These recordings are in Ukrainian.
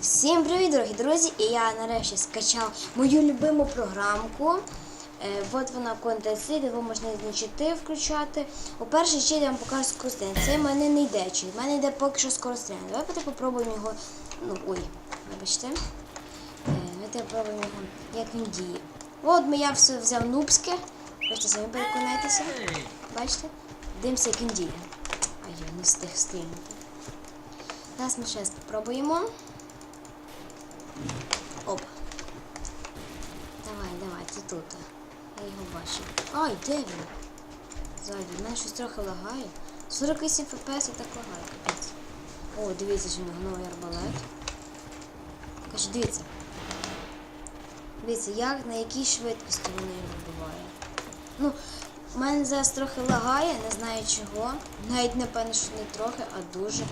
Всім привіт, дорогі друзі! І я нарешті скачав мою любиму програмку. Е, от вона де ви можна значити включати. У перший ще я вам покажу скорострільний. Це в мене не йде, чи в мене йде поки що скорострільний. Давайте попробуємо його. Ну, ой, вибачте. Е, Давайте попробуємо його, як він діє. От я все взяв нубське. Хочете самі переконайтеся. Бачите? Дивимося, як він діє. А я не встиг стрільнути. Зараз ми ще спробуємо. Давай, давай, ти тут. Я його бачу. Ай, де він? Ззаді, в мене щось трохи лагає. 48 FPS і так лагає, капець. О, дивіться, що в нього новий арбалет. Каже, дивіться. Дивіться, як, на якій швидкості він його вбиває. Ну, в мене зараз трохи лагає, не знаю чого. Навіть напевно, що не трохи, а дуже.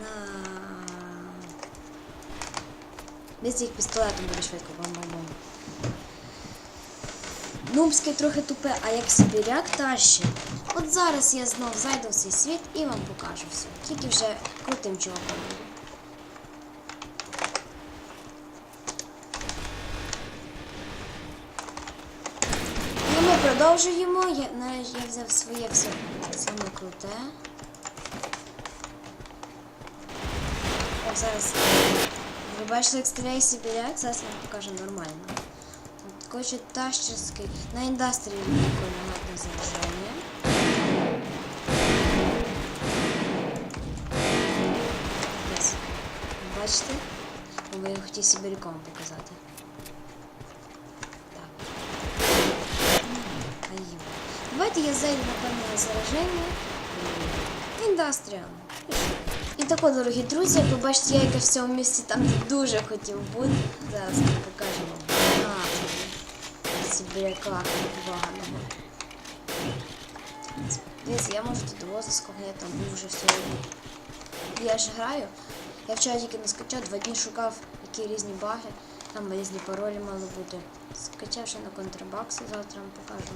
На. Десь їх пістолетом буде швидко бам-бам-бам. Нубське трохи тупе, а як сибіряк та ще. От зараз я знов зайду в цей світ і вам покажу все. Тільки вже крутим чуваком. буду. Ну, ми продовжуємо. Я, я взяв своє все саме круте. О, зараз. Ви бачили, як стріляє сибіряк? Зараз я вам покажу нормально. От, Коротше, тащерський. На індастрії прикольно гарне зараження. Ось. Бачите? Бо я хотів сибіряком показати. Так. Ай, йо. Давайте я зайду напевно на зараження. Індастріал. І так дорогі друзі, як ви бачите, я якраз в цьому місці там дуже хотів бути. Зараз ми покажемо. А, сибіряка поганого. Дивіться, я можу тут його заскокати, я там вже сьогодні. Я ж граю. Я вчора тільки не скачав, два дні шукав, які різні баги. Там різні паролі мали бути. Скачав ще на контрабакси, завтра вам покажу.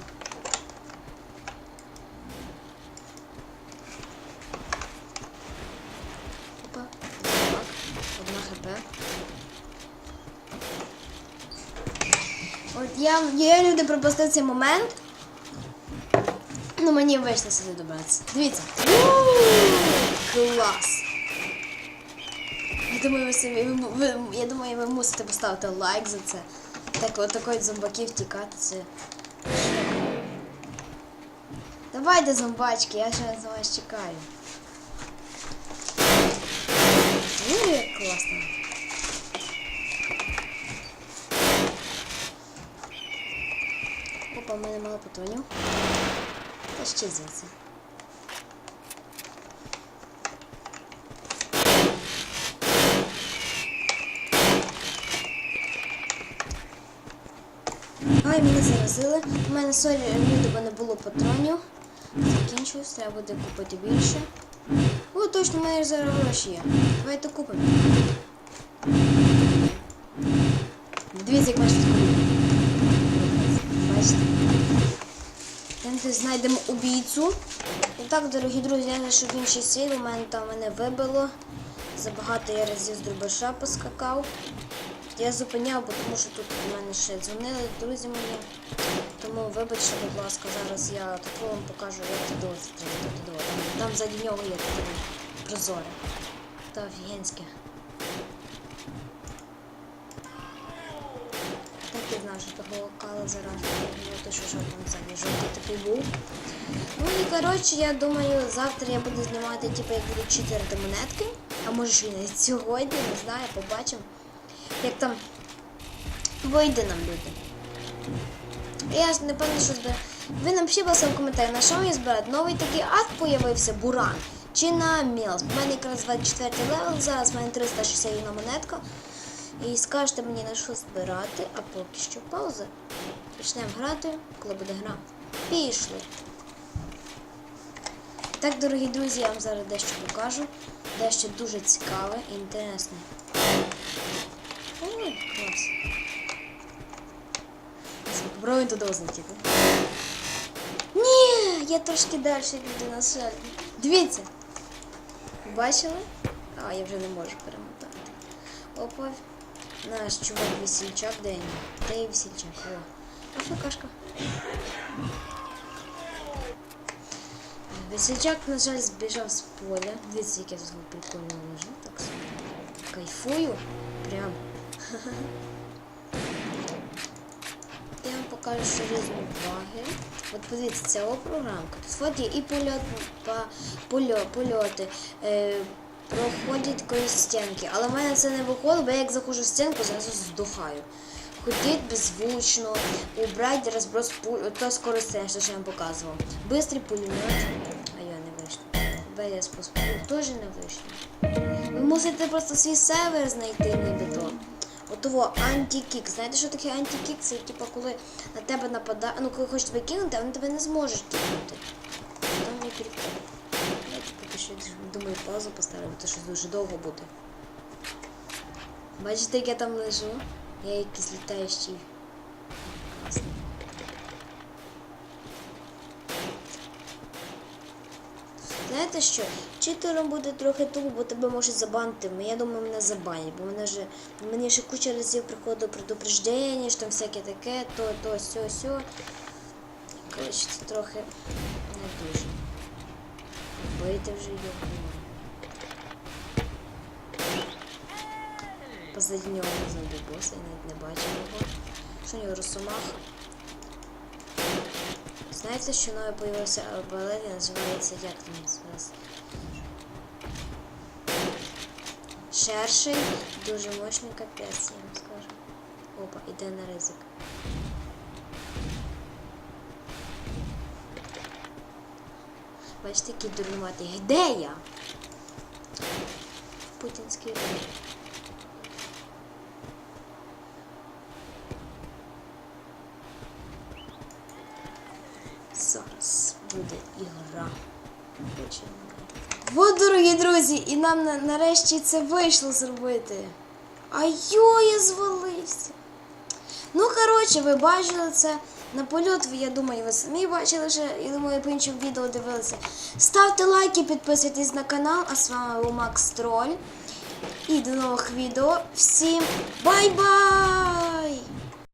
Опа, так, одна хп. От я, я люди пропустив цей момент. Ну мені вийшло сюди добратися. Дивіться. Клас! Я думаю, ви собі, ви, я думаю, ви мусите поставити лайк за це. Так от такої зомбаків тікати це. Давайте, зомбачки, я ще на вас чекаю. Ну, як класно. В мене мало патронів. Та ще звідси. Ай, мене заразили. У мене сорі, люди, бо не було патронів. Закінчилось, треба буде купити більше. О, точно, в мене зараз гроші є. Давайте купимо. Дивіться, як ми швидко. Бачите? Там знайдемо убійцю. І так, дорогі друзі, я зайшов в інший світ, у мене там мене вибило. Забагато я разів з дробаша поскакав. Я зупиняв, бо тому що тут у мене ще дзвонили друзі мої. Тому вибачте, будь ласка, зараз я таку вам покажу, як туди стріляти. Там, там заді нього є таке прозоре. Та офігенське. Так я знав, що того кала зараз. Я то що що там це жовтий такий був. Ну і коротше, я думаю, завтра я буду знімати, типу, як буду читерити монетки. А може і навіть сьогодні, не знаю, побачимо. Як там вийде нам люди. Я ж не певна, що збираю. Ви будь ласка, в коментарі, на що мені збирати. Новий такий акт появився, Буран. Чи на Мілс. У мене якраз 24 левел, зараз в мене 361 монетка. І скажете мені на що збирати, а поки що пауза. Почнемо грати, коли буде гра. Пішли. Так, дорогі друзі, я вам зараз дещо покажу. Дещо дуже цікаве і інтересне. Ой, клас. Попробуємо туди злетіти. Ні, я трошки далі йду на жаль. Дивіться. Бачили? А, я вже не можу перемотати. Опа. Наш чувак весільчак, де він? Де є весільчак? О. Африкашка. Весельчак, на жаль, збіжав з поля. Дивіться, як я тут прикольно лежу. Так. Кайфую. Прям. Я вам покажу ще різні баги. От подивіться, о програмка. Тут є і польот, польоти. Проходять крізь стінки. Але в мене це не виходить, бо я як заходжу в стінку, зразу здухаю. Ходіть беззвучно, убрать розброс пуль, то скоростень, що я вам показував. Бистрий пулемет. А я не вийшла. БС по спору теж не вийшло. Ви мусите просто свій сервер знайти нібито. Отого антикік. Знаєте, що таке антикік? Це типу, коли на тебе нападає, ну коли хочуть тебе кинути, а вони тебе не зможуть кинути. Там не прикол. Поки що думаю паузу поставлю, бо це щось дуже довго буде. Бачите, як я там лежу? Я якийсь літаючий. Класно. Знаєте що? Читером буде трохи тупо, бо тебе можуть забанити. Ну, Я думаю, мене забанять, бо мене вже мені ще куча разів приходило предупреждення, що там всяке таке, то, то, сьо, сьо. Коротше, це трохи не дуже. Бийте вже його. Позаді нього зомбі боса, я навіть не бачив його. Що нього росомаха? Знаєте, що нове появився арбалет, називається як там зараз? Шершень, дуже мощний капець, я вам скажу. Опа, іде на ризик. Бачите, який дурнуватий. Де я? Путінський режим. Зараз буде ігра. От, дорогі друзі, і нам нарешті це вийшло зробити. А йо, я звалився. Ну, коротше, ви бачили це. На польот, я думаю, ви самі бачили вже, я думаю, по іншому відео дивилися. Ставте лайки, підписуйтесь на канал, а з вами був Макс Троль. І до нових відео. Всім бай-бай!